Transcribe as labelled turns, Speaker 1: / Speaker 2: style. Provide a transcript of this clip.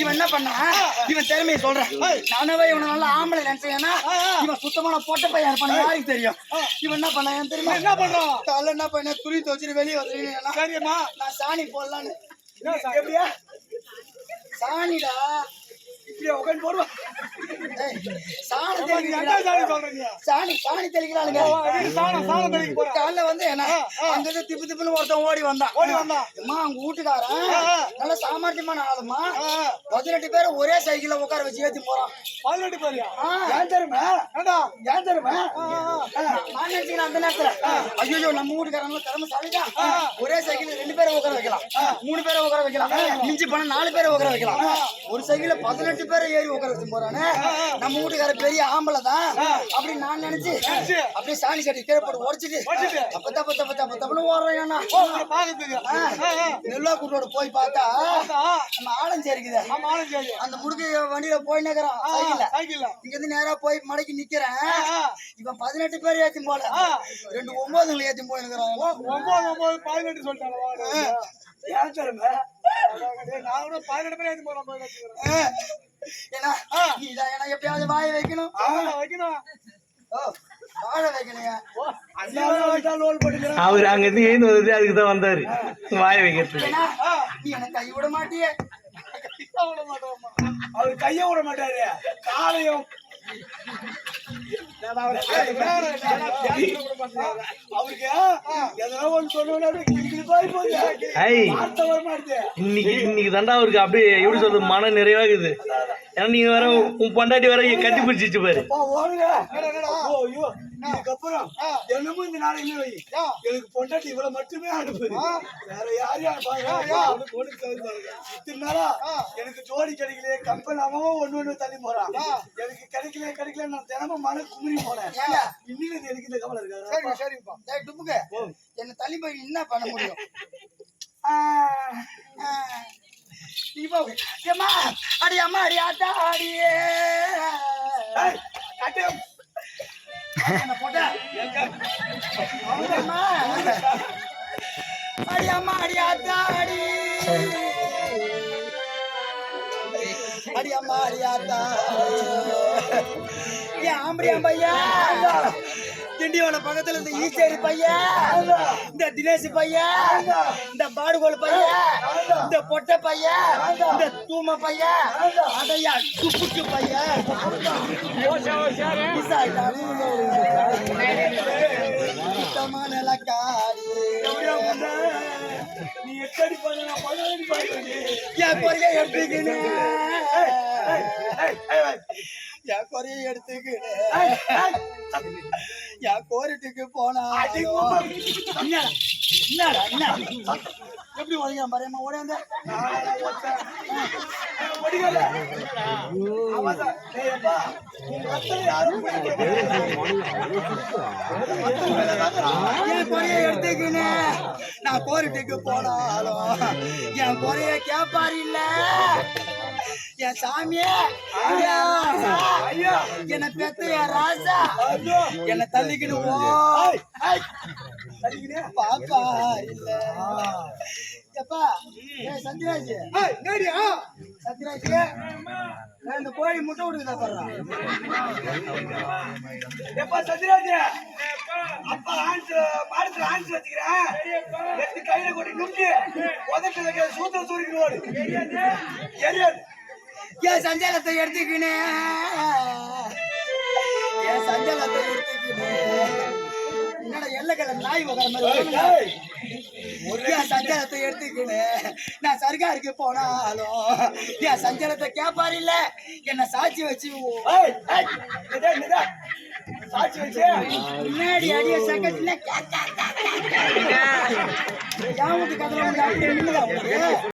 Speaker 1: இவன் என்ன பண்ணா இவன் திறமையை சொல்றேன் நானவே இவனை நல்லா ஆம்பளை நினைச்சேன்னா இவன் சுத்தமான பொட்ட பையன் இருப்பான் யாருக்கு தெரியும் இவன் என்ன பண்ணா ஏன் தெரியுமா
Speaker 2: என்ன பண்றான்
Speaker 1: என்ன பண்ண துணி துவச்சிட்டு வெளியே வந்துருக்கேன்
Speaker 2: சரியம்மா
Speaker 1: நான் சாணி போடலான்னு
Speaker 2: எப்படியா?
Speaker 1: சாணிடா
Speaker 2: இப்படியா உட்காந்து போடுவா.
Speaker 1: சாணி
Speaker 2: சாணி
Speaker 1: தெளிக்கிறாங்க
Speaker 2: சொல்றீங்க?
Speaker 1: சாணி சாணி தெளிக்கிறாளுங்க.
Speaker 2: இது சாணம் சாணம் தெளிக்க போறா.
Speaker 1: காலைல வந்து என்ன அங்க இருந்து திப்பு திப்புன்னு ஒருத்தன் ஓடி வந்தான்
Speaker 2: ஓடி வந்தான்.
Speaker 1: அம்மா அவங்க வீட்டுக்காரன். நல்ல சாமர்த்தியமான ஆளுமா பதினெட்டு பேர் ஒரே சைக்கிள்ல உட்கார வச்சு ஏத்தி போறான்.
Speaker 2: பதினெட்டு ஏன்
Speaker 1: ஏன். நான் நினைச்சுக்கிறேன் அந்த நேரத்துல ஐயோ நம்ம வீட்டுக்காரங்க திறமைசாலிதான் ஒரே சைக்கிள் ரெண்டு பேரை உட்கார வைக்கலாம். மூணு பேரை உட்கார வைக்கலாம். மிஞ்சி போனா நாலு பேரை உட்கார வைக்கலாம். ஒரு சைக்கிள்ல பதினெட்டு பேரை ஏறி உட்கார வச்சு போறானே. நம்ம வீட்டுக்கார பெரிய ஆம்பளை தான் அப்படி நான் நினைச்சு அப்படியே சாணி கட்டி கீழே போட்டு உடச்சிட்டு
Speaker 2: உடைச்சிட்டு.
Speaker 1: அப்ப தப்ப தப்ப தப்ப தப்புன்னு ஓடுறேன். நெல்லா கூட்டோட போய் பார்த்தா நம்ம ஆலஞ்சி இருக்குது
Speaker 2: ஆமா ஆளும் சரி
Speaker 1: அந்த முடுக்கு வண்டியில போய் நிக்கிறோம் இங்க இருந்து நேரா போய் மடக்கி நிக்கிறேன். இவன் பதினெட்டு பேர் ஏத்தி போல. ரெண்டு ஒன்பதுங்களை ஏத்தி போயிருக்கிறான்
Speaker 2: ஒன்பது ஒன்பது பதினெட்டு சொல்லிட்டாங்க நான் கூட பதினெட்டு பேர் ஏற்றி வச்சுக்கிறேன்
Speaker 1: ஏன்னா ஏன்னா எப்பயாவது வாய வைக்கணும்.
Speaker 2: வைக்கணும்.
Speaker 1: ஓ,
Speaker 3: அவர் அங்கிருந்து ஏந்து வந்தது அதுக்கு தான் வந்தாரு. வாய
Speaker 1: நீ எனக்கு கை விட மாட்டியே.
Speaker 2: அவர் கைய விட மாட்டாரு. காலையும்.
Speaker 3: இன்னைக்கு இன்னைக்கு தாண்டா அவருக்கு அப்படியே எப்படி சொல்றது மன நிறைவாகுது. ஏன்னா நீங்க வேற உன் பொண்டாட்டி வேற கட்டி பிடிச்சிச்சு பாரு.
Speaker 2: இதுக்கப்புறம் என்னமோ இந்த நாளை இல்லை வை. எனக்கு பொண்டாட்டி இவ்வளவு மட்டுமே அனுப்புது வேற தகுதி பாருங்க. இத்தனை நாளா எனக்கு ஜோடி கிடைக்கலையே கம்பெனி அவன் ஒண்ணு ஒண்ணு தள்ளி போறான். எனக்கு கிடைக்கல கிடைக்கல நான் தினமும் மன குமரி போனேன் இன்னில எனக்கு இந்த கவலை இருக்காது? சரிப்பா
Speaker 1: டுப்புக்கு. என்ன தள்ளி போய் என்ன பண்ண முடியும். ஏம்மா, அடி அம்மா அடி ஆத்தா அடியே அம்மா. அடி அம்மா அடி அடி ஆத்தா ஏன் ஆம்படியா பையா? திண்டிவனம் பக்கத்துல இந்த ஈச்சேரி பையன் இந்த தினேஷ் பையன் இந்த பாடுகோல் பையன் இந்த பொட்டை பையன் இந்த தூம பையன் அதையா துப்புக்கு பையன். சுத்தமான லக்காடி.
Speaker 2: நீ எத்தடி பண்ண நான் பதினடி பண்ணுறேன்
Speaker 1: என் குறைய எடுத்துக்கினேன் என் குறைய எடுத்துக்கினேன் என் கோரிட்டுக்கு போனா என்னடா என்னடா என்ன? எப்படி உதங்க பாருமா ஓடியாந்த. என் குறைய எடுத்துக்கினேன் நான் கோரிட்டுக்கு போனாலும் என் குறைய கேப்பாரு இல்ல. என் சாமியே என்னை பெத்த என் ராசா என்னை தள்ளிக்கிட்டு போ. பாப்பா இல்ல. எப்பா? சத்யராஜ் சத்யராஜ் இந்த கோழி முட்டை விடுக்குதா பாரு
Speaker 2: எப்பா சத்யராஜ்? அப்பா ஆன்ஸ் மாடத்துல ஆன்ஸ் வச்சுக்கிறேன். எடுத்து கையில கொட்டி நுக்கி உதட்டு வைக்கிற சூத்திர சூரிக்கு ஓடு. எரியாது
Speaker 1: என் சஞ்சலத்தை எடுத்துக்கினே. என் சஞ்சலத்தை எடுத்துக்கினே. என்னடா எல்லக்கடை நாய் வகர மாதிரி என் சஞ்சலத்தை எடுத்துக்கினே நான் சர்க்காருக்கு போனாலும் என் சஞ்சலத்தை கேப்பாரு இல்ல. என்ன சாட்சி வச்சு.
Speaker 2: சாட்சி வச்சு.
Speaker 1: முன்னாடி அடிய செகண்ட்ல என்